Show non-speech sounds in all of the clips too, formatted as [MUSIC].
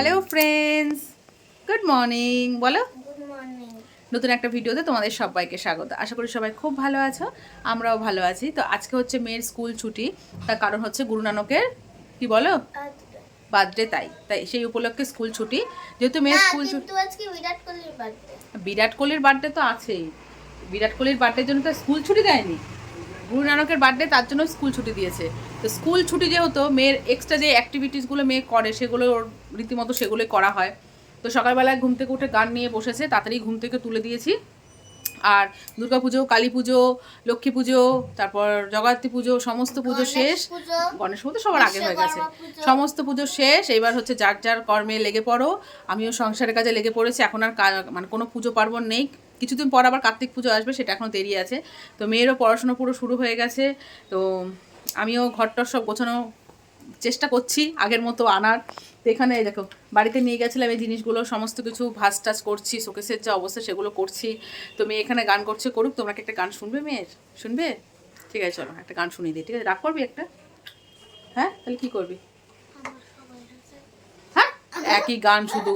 Hello friends good morning বলো? নতুন একটা ভিডিওতে তোমাদের সবাইকে স্বাগত। আশা করি সবাই খুব ভালো আছো আমরাও ভালো আছি। তো আজকে হচ্ছে মেয়ের স্কুল ছুটি তার কারণ হচ্ছে গুরু নানকের কি বলো? বার্থডে তাই। তাই সেই উপলক্ষে স্কুল ছুটি। যেহেতু মেয়ের স্কুল ছুটি আজকে বিরাট কোহলির বার্থডে বিরাট কোহলির বার্থডে তো আছেই। বিরাট কোহলির বার্থডের জন্য তো স্কুল ছুটি দেয়নি। গুরু নানকের বার্থডে তার জন্য স্কুল ছুটি দিয়েছে। তো স্কুল ছুটি যেহেতু মেয়ের এক্সট্রা যে অ্যাক্টিভিটিসগুলো মেয়ে করে সেগুলো ওর রীতিমতো সেগুলোই করা হয়। তো সকালবেলায় ঘুম থেকে উঠে গান নিয়ে বসেছে তাড়াতাড়ি ঘুম থেকে তুলে দিয়েছি। আর দুর্গা পুজো কালী পুজো লক্ষ্মী পুজো তারপর জগদ্ধাত্রী পুজো সমস্ত পুজো শেষ। গণেশ পুজো সবার আগে হয়ে গেছে। সমস্ত পুজো শেষ এবার হচ্ছে যার যার কর্মে লেগে পড়ো। আমিও সংসারের কাজে লেগে পড়েছি এখন আর মানে কোনো পুজো পার্বণ নেই। কিছুদিন পর আবার কার্তিক পুজো আসবে সেটা এখনও দেরি আছে। তো মেয়েরও পড়াশোনা পুরো শুরু হয়ে গেছে তো আমিও ঘরটর সব গোছানো চেষ্টা করছি আগের মতো আনার। তো এখানে দেখো বাড়িতে নিয়ে গেছিলাম এই জিনিসগুলো সমস্ত কিছু ভাস টাস করছি শোকেসের যা অবস্থা সেগুলো করছি। তো মেয়ে এখানে গান করছে করুক তোমরা কি একটা গান শুনবে মেয়ের? শুনবে? ঠিক আছে চলো একটা গান শুনিয়ে দিই ঠিক আছে? রাগ করবি একটা? হ্যাঁ? তাহলে কী করবি? হ্যাঁ? একই গান শুধু।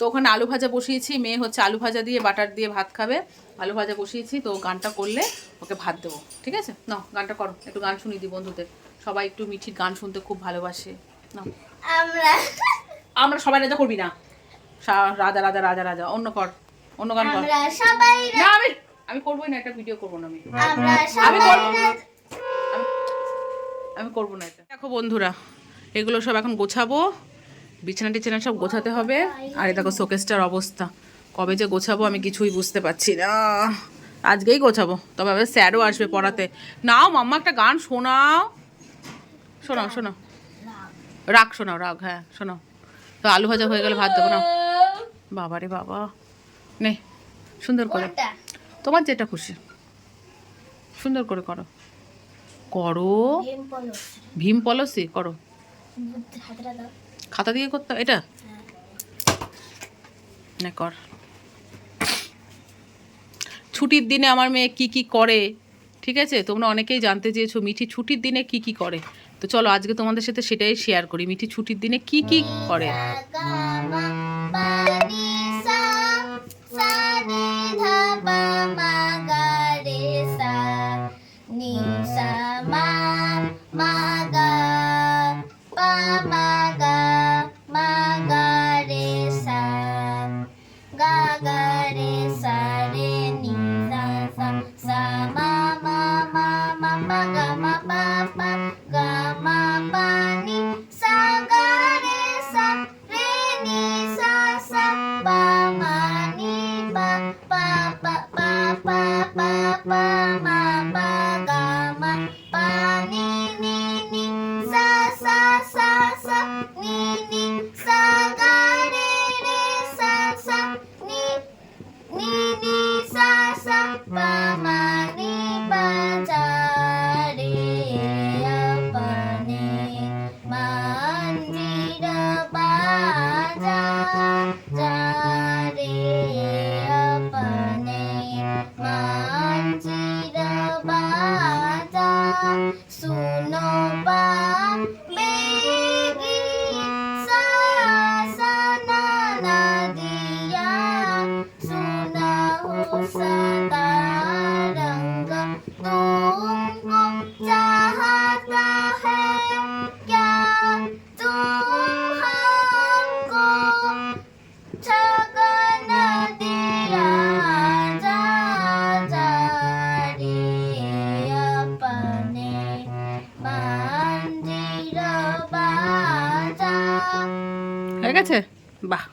তো ওখানে আলু ভাজা বসিয়েছি মেয়ে হচ্ছে আলু ভাজা দিয়ে বাটার দিয়ে ভাত খাবে। আলু ভাজা বসিয়েছি তো গানটা করলে ওকে ভাত দেবো ঠিক আছে? না গানটা করো একটু গান শুনিয়ে দিই বন্ধুদের। সবাই একটু মিঠির গান শুনতে খুব ভালোবাসে না? আমরা আমরা সবাই রাজা করবি না? রাজা রাজা রাজা রাজা অন্য কর অন্য গান কর। সবাই না আমি আমি করবোই না একটা ভিডিও করব না আমি। আমি করব আমি- আমি করব না এটা। দেখো বন্ধুরা এগুলো সব এখন গোছাবো। বিছানা টিছানা সব গোছাতে হবে। আর এই দেখো শোকেসটার অবস্থা। কবে যে গোছাবো আমি কিছুই বুঝতে পারছি না। আজকেই গোছাবো তবে আবার স্যারও আসবে পড়াতে। নাও মাম্মা একটা গান শোনাও। শোনাও শোনাও। রাগ শোনাও রাগ হ্যাঁ শোনাও। তো আলু ভাজা হয়ে গেলে ভাত দেবো না বাবা রে বাবা। নে সুন্দর করে। তোমার যেটা খুশি। সুন্দর করে করো। করো। ভীম পলো পলসি করো। খাতা দিয়ে করতে এটা? না, কর। ছুটির দিনে আমার মেয়ে কি কি করে, ঠিক আছে? তোমরা অনেকেই জানতে চেয়েছো মিঠি ছুটির দিনে কি কি করে। তো চলো, আজকে তোমাদের সাথে সেটাই শেয়ার করি, মিঠি ছুটির দিনে কি কি করে। 爸爸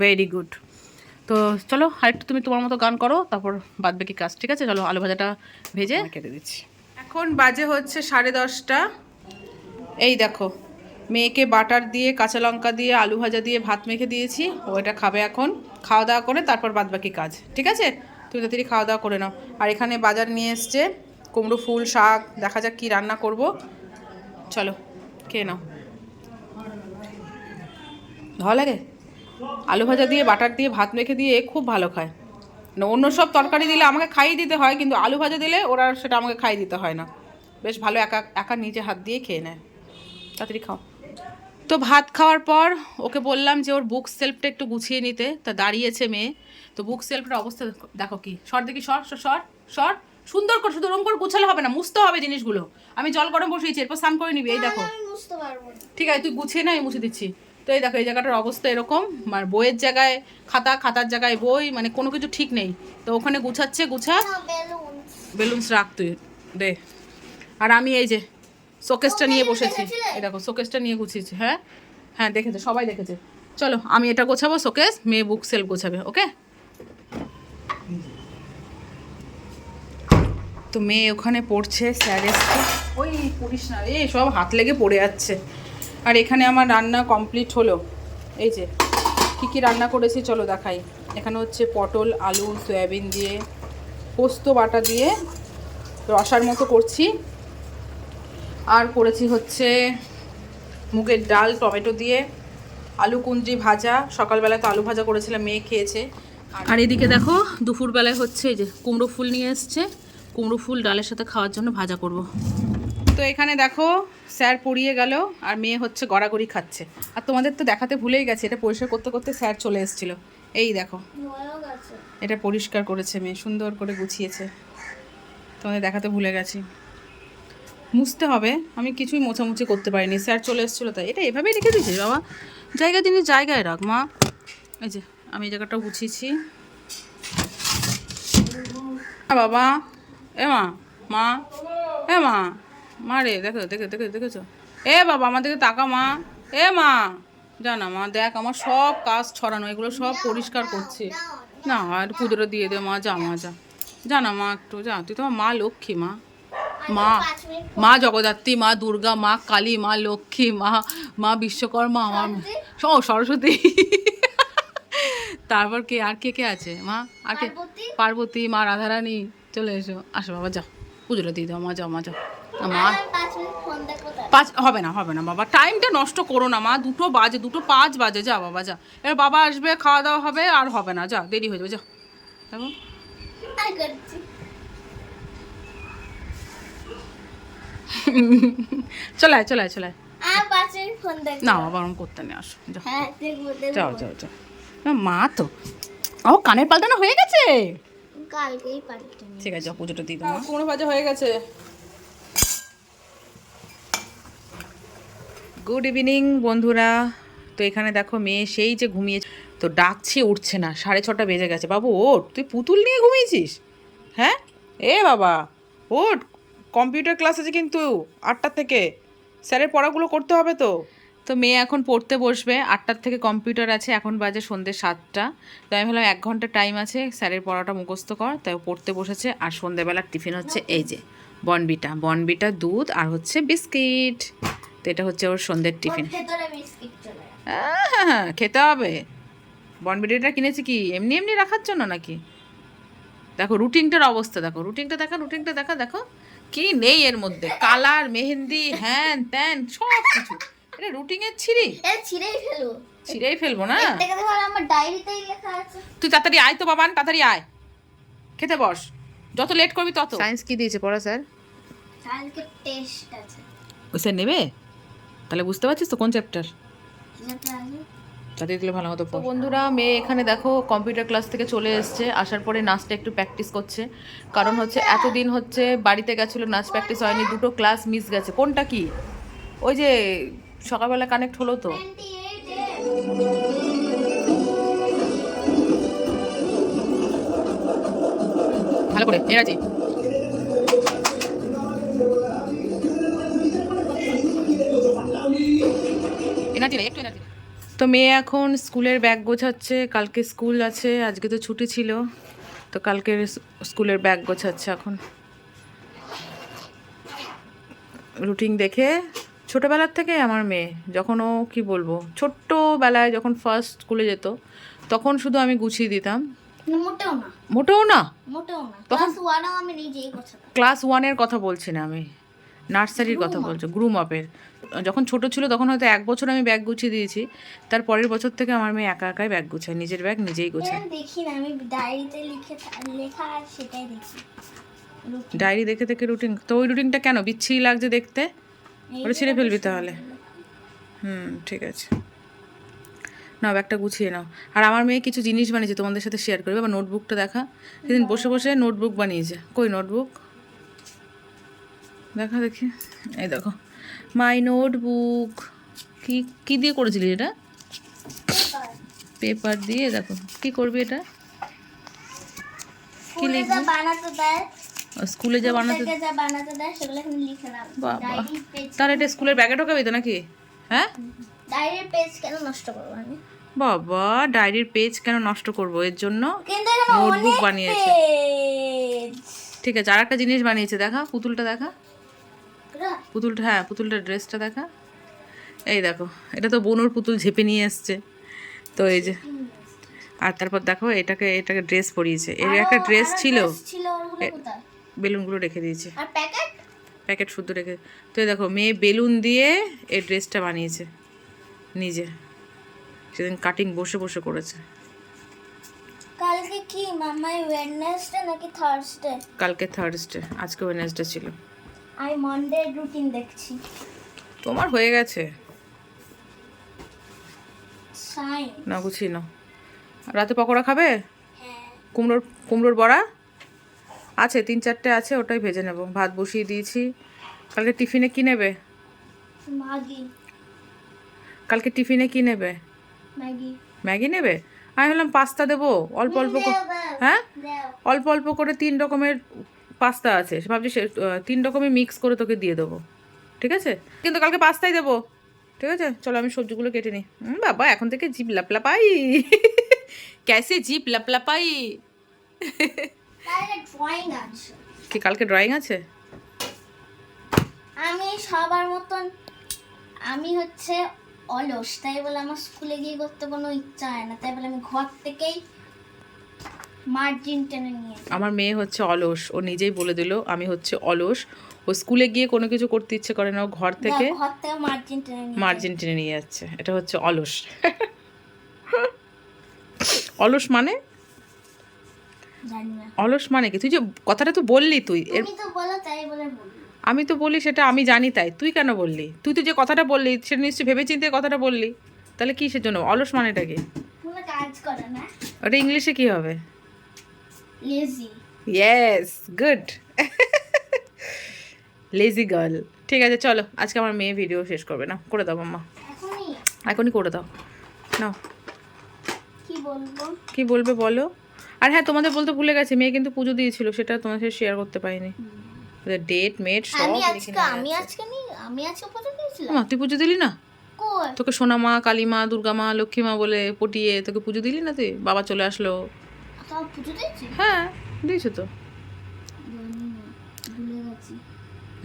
ভেরি গুড তো চলো আরেকটু তুমি তোমার মতো গান করো তারপর বাদ বাকি কাজ ঠিক আছে? চলো আলু ভাজাটা ভেজে কেটে দিচ্ছি। এখন বাজে হচ্ছে সাড়ে দশটা। এই দেখো মেয়েকে বাটার দিয়ে কাঁচা লঙ্কা দিয়ে আলু ভাজা দিয়ে ভাত মেখে দিয়েছি। ও এটা খাবে এখন। খাওয়া দাওয়া করে তারপর বাদ বাকি কাজ ঠিক আছে? তুমি তাড়াতাড়ি খাওয়া দাওয়া করে নাও। আর এখানে বাজার নিয়ে এসছে কুমড়ো ফুল শাক দেখা যাক কী রান্না করব। চলো খেয়ে নাও। ভালো লাগে? আলু ভাজা দিয়ে বাটার দিয়ে ভাত মেখে দিয়ে খুব ভালো খায়। না অন্য সব তরকারি দিলে আমাকে খাইয়ে দিতে হয় কিন্তু আলু ভাজা দিলে ওরা সেটা আমাকে খাইয়ে দিতে হয় না। বেশ ভালো একা একা নিজে হাত দিয়ে খেয়ে নেয়। তাড়াতাড়ি খাও। তো ভাত খাওয়ার পর ওকে বললাম যে ওর বুক সেলফটা একটু গুছিয়ে নিতে। তা দাঁড়িয়েছে মেয়ে। তো বুক সেলফের অবস্থা দেখো- দেখো কি। সর দেখি সর সর, সর সুন্দর করে শুধু ওরম করে গুছালে হবে না মুছতে হবে জিনিসগুলো। আমি জল গরম বসিয়েছি এরপর স্নান করে নিবি এই দেখো। ঠিক আছে তুই গুছিয়ে না আমি মুছে দিচ্ছি। তো এই দেখো, এই জায়গাটার অবস্থা এরকম। আর বইয়ের জায়গায় খাতা, খাতার জায়গায় বই মানে কোনো কিছু ঠিক নেই। তো ওখানে গুছাচ্ছে, গুছা বেলুনস রাখ তুই, দে। আর আমি এই যে শোকেসটা নিয়ে বসেছি। এই দেখো, শোকেসটা নিয়ে গুছিয়েছি হ্যাঁ? হ্যাঁ দেখেছে, সবাই দেখেছে। চলো, আমি এটা গোছাবো, শোকেস, মেয়ে বুক সেল গোছাবে, ওকে? তো মেয়ে ওখানে পড়ছে, স্যার এসছে। ওই পড়িস না রে, সব হাত লেগে পড়ে যাচ্ছে। আর এখানে আমার রান্না কমপ্লিট হলো। এই যে, কী কী রান্না করেছি চলো দেখাই। এখানে হচ্ছে পটল, আলু, সয়াবিন দিয়ে, পোস্ত, বাটা দিয়ে রসার মতো করছি। আর করেছি হচ্ছে মুগের ডাল, টমেটো দিয়ে, আলু কুঞ্জি ভাজা। সকালবেলা তো আলু ভাজা করেছিলাম, মেয়ে খেয়েছে। আর এদিকে দেখো, দুপুরবেলায় হচ্ছে এই যে কুমড়ো ফুল নিয়ে এসছে। কুমড়ো ফুল ডালের সাথে খাওয়ার জন্য ভাজা করব। তো এখানে দেখো স্যার পড়িয়ে গেল আর মেয়ে হচ্ছে গড়াগড়ি খাচ্ছে। আর তোমাদের তো দেখাতে ভুলেই গেছে এটা পরিষ্কার করতে করতে স্যার চলে এসেছিল। এই দেখো এটা পরিষ্কার করেছে মেয়ে সুন্দর করে গুছিয়েছে। তোমাদের দেখাতে ভুলে গেছি। মুছতে হবে আমি কিছুই মোছামুছি করতে পারিনি স্যার চলে এসেছিল তাই। এটা এভাবেই রেখে দিয়েছিস বাবা। জায়গা জিনিস জায়গায় রাখ মা। এই যে আমি এই জায়গাটা গুছিয়েছি। বাবা এ মা মা এ মা। মা রে দেখো দেখো দেখো দেখেছ? এ বাবা আমাদেরকে তাকা মা। এ মা জানা মা দেখ আমার সব কাজ ছড়ানো এগুলো সব পরিষ্কার করছে। না আর পুজোটা দিয়ে দে মা যা মা যা। জানা মা একটু যা তুই তোমার মা লক্ষ্মী মা। মা মা জগদ্ধাত্রী মা দুর্গা মা কালী মা লক্ষ্মী মা মা বিশ্বকর্মা আমার ও সরস্বতী। তারপর কে আর কে কে আছে মা? আর কে? পার্বতী? পার্বতী মা রাধারানী চলে এসো। আসো বাবা যাও। পুজোটা দিয়ে দাও মা যাও মা যাও। আর পাঁচ মিনিট ফোন দেখব তার পাঁচ হবে না হবে না বাবা। টাইমটা নষ্ট করো না মা। দুটো বাজে দুটো পাঁচ বাজে। যা বাবা যা। এবার বাবা আসবে খাওয়া দাওয়া হবে আর হবে না। যা দেরি হয়ে যাবে যা। দেখো। চলে আয় চলে আয় চলে আয়। আর পাঁচ মিনিট ফোন দেখব না বাবা ওরম করতে নেই আসো যাও হ্যাঁ যাও যাও যাও। মা তো। ও কানের পাল্টানো হয়ে গেছে? কালকেই ঠিক আছে পুজোটা দিয়ে দাও কুমড়ো ভাজা হয়ে গেছে। গুড ইভিনিং বন্ধুরা। তো এখানে দেখো মেয়ে সেই যে ঘুমিয়ে তো ডাকছি, উঠছে না। সাড়ে ছটা বেজে গেছে। বাবু, ওঠ। তুই পুতুল নিয়ে ঘুমিয়েছিস? হ্যাঁ? এ বাবা, ওঠ। কম্পিউটার ক্লাস আছে কিন্তু আটটা থেকে। স্যারের পড়াগুলো করতে হবে তো। তো মেয়ে এখন পড়তে বসবে। আটটার থেকে কম্পিউটার আছে। এখন বাজে সন্ধ্যে সাতটা। তো আমি ভাবলাম এক ঘণ্টা টাইম আছে। স্যারের পড়াটা মুখস্থ কর। তাই পড়তে বসেছে। আর সন্ধ্যেবেলার টিফিন হচ্ছে এই যে, বনবিটা। বনবিটা দুধ আর হচ্ছে বিস্কিট। তো এটা হচ্ছে ওর সন্ধ্যের টিফিন। হ্যাঁ খেতে হবে। বনবিডিটা কিনেছি কি? এমনি এমনি রাখার জন্য নাকি? দেখো রুটিনটার অবস্থা দেখো। রুটিনটা দেখা রুটিনটা দেখা দেখো। কি নেই এর মধ্যে? কালার মেহেন্দি হ্যান ত্যান সব কিছু। এটা রুটিনের ছিঁড়ি? এ ছিঁড়েই ফেলব। ছিঁড়েই ফেলব না? দেখে দেখো আমার ডায়েরিতেই লেখা আছে। তুই তাড়াতাড়ি আয় তো বাবান তাড়াতাড়ি আয়। খেতে বস। যত লেট করবি তত। সায়েন্স কি দিয়েছে? পড়া স্যার। কালকে টেস্ট আছে। ওই স্যার নেবে? তাহলে বুঝতে পারছিস তো কোন চ্যাপ্টার তাতে দিলে ভালো মতো তো বন্ধুরা মেয়ে এখানে দেখো কম্পিউটার ক্লাস থেকে চলে এসছে। আসার পরে নাচটা একটু প্র্যাকটিস করছে। কারণ হচ্ছে এতদিন হচ্ছে বাড়িতে গেছিল নাচ প্র্যাকটিস হয়নি দুটো ক্লাস মিস গেছে। কোনটা কি? ওই যে সকালবেলা কানেক্ট হলো তো। 28 ভালো করে এরাজি এনার্জি নেই একটু এনার্জি তো মেয়ে এখন স্কুলের ব্যাগ গোছাচ্ছে কালকে স্কুল আছে আজকে তো ছুটি ছিল তো কালকে স্কুলের ব্যাগ গোছাচ্ছে এখন। রুটিন দেখে ছোটোবেলার থেকে আমার মেয়ে যখন ও কী বলব ছোট্টবেলায় যখন ফার্স্ট স্কুলে যেত তখন শুধু আমি গুছিয়ে দিতাম। মোটেও না। মোটেও না? মোটেও না। তখন- ক্লাস ওয়ানের কথা বলছি না আমি। নার্সারির কথা বলছি গ্রুম আপের যখন ছোট ছিল তখন হয়তো এক বছর আমি ব্যাগ গুছিয়ে দিয়েছি। তার পরের বছর থেকে আমার মেয়ে একা একাই ব্যাগ গুছায় নিজের ব্যাগ নিজেই গোছায়। দেখি না আমি ডায়েরিতে লিখে লেখা সেটাই দেখি। ডায়েরি দেখে দেখে রুটিন তো ওই রুটিনটা কেন? বিচ্ছিরি লাগছে দেখতে? ওটা ছিঁড়ে ফেলবি তাহলে। হুম ঠিক আছে। নাও ব্যাগটা গুছিয়ে নাও। আর আমার মেয়ে কিছু জিনিস বানিয়েছে তোমাদের সাথে শেয়ার করবে। বা নোটবুকটা দেখা। সেদিন বসে বসে নোটবুক বানিয়েছে। কই নোটবুক? দেখা দেখি। এই দেখো। মাই নোটবুক কি কি দিয়ে করেছিলি এটা? পেপার দিয়ে? দেখো কি করবি এটা? বানাতে দেয়। স্কুলে যা বানাতে বাবা। তাহলে এটা স্কুলের ব্যাগে ঢোকাবি তো নাকি? হ্যাঁ? ডায়েরির পেজ কেন নষ্ট করব আমি? বাবা ডায়েরির পেজ কেন নষ্ট করব? এর জন্য অনেক বানিয়েছে। ঠিক আছে আর একটা জিনিস বানিয়েছে দেখা পুতুলটা দেখা। পুতুলটা হ্যাঁ পুতুলটার ড্রেসটা দেখা। এই দেখো এটা তো বনুর পুতুল ঝেপে নিয়ে এসছে। তো এই যে আর তারপর দেখো এটাকে এটাকে ড্রেস পরিয়েছে। এর একটা ড্রেস ছিল। বেলুনগুলো রেখে দিয়েছে। আর প্যাকেট প্যাকেট শুদ্ধ রেখে তো এই দেখো মেয়ে বেলুন দিয়ে এই ড্রেসটা বানিয়েছে নিজে। সেদিন কাটিং বসে বসে করেছে। কালকে কি মামাই ওয়েডনেসডে নাকি থার্সডে কালকে থার্সডে আজকে ওয়েনেসডে ছিল। আমি মন্ডে রুটিন দেখছি। তোমার হয়ে গেছে? না গুছিয়ে নাও। রাতে পকোড়া খাবে? হ্যাঁ। কুমড়োর কুমড়োর বড়া? আছে তিন চারটে আছে ওটাই ভেজে নেব। ভাত বসিয়ে দিয়েছি। কালকে টিফিনে কি নেবে? ম্যাগি। কালকে টিফিনে কি নেবে? ম্যাগি। ম্যাগি নেবে? আমি ভাবলাম পাস্তা দেবো। অল্প অল্প করে হ্যাঁ? অল্প অল্প করে তিন রকমের পাস্তা আছে। সে ভাবছি সে তিন রকমের মিক্স করে তোকে দিয়ে দেবো। ঠিক আছে? কিন্তু কালকে পাস্তাই দেবো। ঠিক আছে? চলো আমি সবজিগুলো কেটে নিই। বাবা এখন থেকে জিপ লাপলাপাই। [LAUGHS] ক্যাসে জিপ লাপলাপাই। কি কালকে ড্রয়িং আছে? আমি সবার মতন আমি হচ্ছে অলস। তাই বলে আমার স্কুলে গিয়ে করতে কোনো ইচ্ছা হয় না। তাই বলে আমি ঘর থেকেই মার্জিন টেনে নিয়ে আমার মেয়ে হচ্ছে অলস। ও নিজেই বলে দিল আমি হচ্ছে অলস। ও স্কুলে গিয়ে কোনো কিছু করতে ইচ্ছে করে না। ও ঘর থেকে ঘর থেকে মার্জিন টেনে নিয়ে মার্জিন টেনে নিয়ে যাচ্ছে। এটা হচ্ছে অলস। অলস মানে? অলস মানে কি? তুই যে কথাটা তো বললি তুই আমি তো বলি সেটা আমি জানি তাই। তুই কেন বললি? তুই তো যে কথাটা বললি সেটা নিশ্চয়ই ভেবে চিন্তে কথাটা বললি। তাহলে কিসের জন্য? অলস মানেটা কি? কাজ করে না। ওটা ইংলিশে কি হবে? Lazy yes good lazy girl ঠিক আছে চলো আজকে আমার মেয়ে ভিডিও শেষ করবে না। করে দাও মাম্মা। এখনই? করে দাও। নাও। কি বলব? কি বলবে বলো? আর হ্যাঁ তোমাদের বলতে ভুলে গেছে মেয়ে কিন্তু পুজো দিয়েছিল সেটা তোমার সাথে শেয়ার করতে পারিনি। ডেট মেট সব আমি আজকে আমি। আজকে নি আমি আজকে পুজো দিয়েছিলাম? মা, তুই পুজো দিলি না? তোকে সোনা মা কালী মা দুর্গা মা লক্ষ্মী মা বলে পটিয়ে তোকে পুজো দিলি না তুই? বাবা চলে আসলো। হ্যাঁ দিয়েছ তো।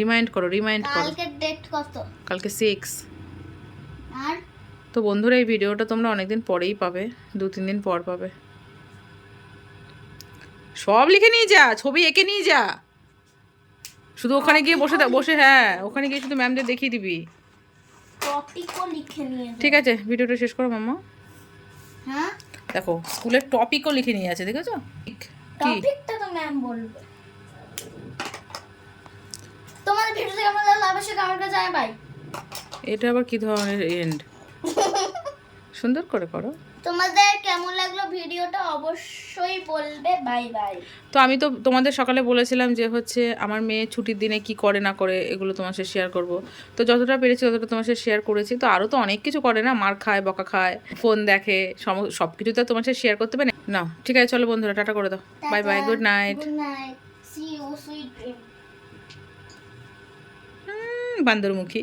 রিমাইন্ড করো রিমাইন্ড করো। কালকে সিক্স আর? তো বন্ধুরা এই ভিডিওটা তোমরা অনেকদিন পরেই পাবে দু তিন দিন পর পাবে। সব লিখে নিয়ে যা ছবি এঁকে নিয়ে যা। শুধু ওখানে গিয়ে বসে বসে হ্যাঁ ওখানে গিয়ে শুধু ম্যামদের দেখিয়ে দিবি। ঠিক আছে ভিডিওটা শেষ করো মাম্মা। হ্যাঁ? দেখো স্কুলের টপিকও লিখে নিয়ে আছে দেখেছ? টপিকটা তো ম্যাম বলবে। তোমাদের ভিডিওতে কেমন লাগল? অবশ্যই কমেন্ট করে জানাই বাই এটা আবার কি ধরনের এন্ড [LAUGHS] সুন্দর করে করো। তোমাদের কেমন লাগল ভিডিওটা অবশ্যই বলবে বাই বাই তো আমি তো তোমাদের সকালে বলেছিলাম যে হচ্ছে আমার মেয়ে ছুটির দিনে কি করে না করে এগুলো তোমার সাথে শেয়ার করব। তো যতটা পেরেছি ততটা তোমার সাথে শেয়ার করেছি। তো আরও তো অনেক কিছু করে না মার খায় বকা খায় ফোন দেখে সব কিছু তো তোমার সাথে শেয়ার করতে পারে না। ঠিক আছে চলো বন্ধুরা টাটা করে দাও। Bye bye good night good night see you sweet dream বান্দরমুখী।